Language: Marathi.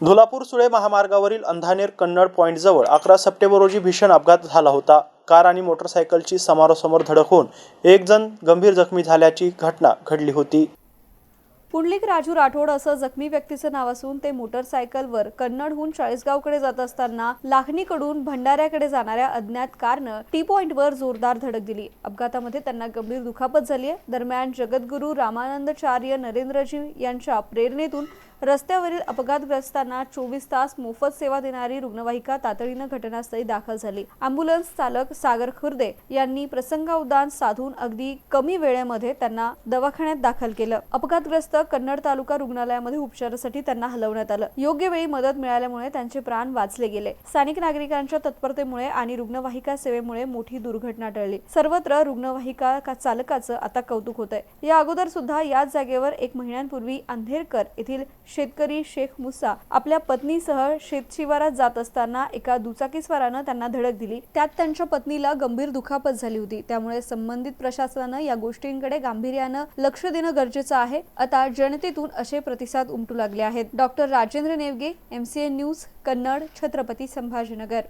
धुलापूर सुळे महामार्गावरील अंधानेर कन्नड पॉईंटजवळ अकरा सप्टेंबर रोजी भीषण अपघात झाला होता. कार आणि मोटरसायकलची समोरासमोर धडक होऊन एक जण गंभीर जखमी झाल्याची घटना घडली होती. पुंडलिक राजू राठोड असं जखमी व्यक्तीचं नाव असून ते मोटरसायकलवर कन्नडहून चाळीसगावकडे जात असताना लाखणीकडून भंडाऱ्याकडे जाणाऱ्या अज्ञात कारनं टी पॉइंटवर जोरदार धडक दिली. अपघातामध्ये त्यांना गंभीर दुखापत झाली आहे दरम्यान जगद्गुरू रामानंदचार्य नरेंद्रजी यांच्या प्रेरणेतून रस्त्यावरील अपघातग्रस्तांना चोवीस तास मोफत सेवा देणारी रुग्णवाहिका तातडीनं घटनास्थळी दाखल झाली. अँब्युलन्स चालक सागर खुर्दे यांनी प्रसंगावदान साधून अगदी कमी वेळेमध्ये त्यांना दवाखान्यात दाखल केलं. अपघातग्रस्त कन्नड तालुका रुग्णालयामध्ये उपचारासाठी त्यांना हलवण्यात आलं. योग्य वेळी मदत मिळाल्यामुळे त्यांचे प्राण वाचले गेले. स्थानिक नागरिकांच्या तत्परतेमुळे आणि रुग्णवाहिका सेवेमुळे मोठी दुर्घटना टळली. सर्वत्र रुग्णवाहिका चालकाचं आता कौतुक होत आहे या अगोदर सुद्धा याच जागेवर एक महिन्यांपूर्वी अंधेरकर येथील शेतकरी शेख मुसा आपल्या पत्नीसह शेतशिवारात जात असताना एका दुचाकीस्वारानं त्यांना धडक दिली. त्यात त्यांच्या पत्नीला गंभीर दुखापत झाली होती. त्यामुळे संबंधित प्रशासनानं या गोष्टींकडे गांभीर्यानं लक्ष देणं गरजेचं आहे. आता जनतेतून असे प्रतिसाद उमटू लागले आहेत. Doctor Rajendra Navge MCN news Kannad Chhatrapati Sambhajinagar.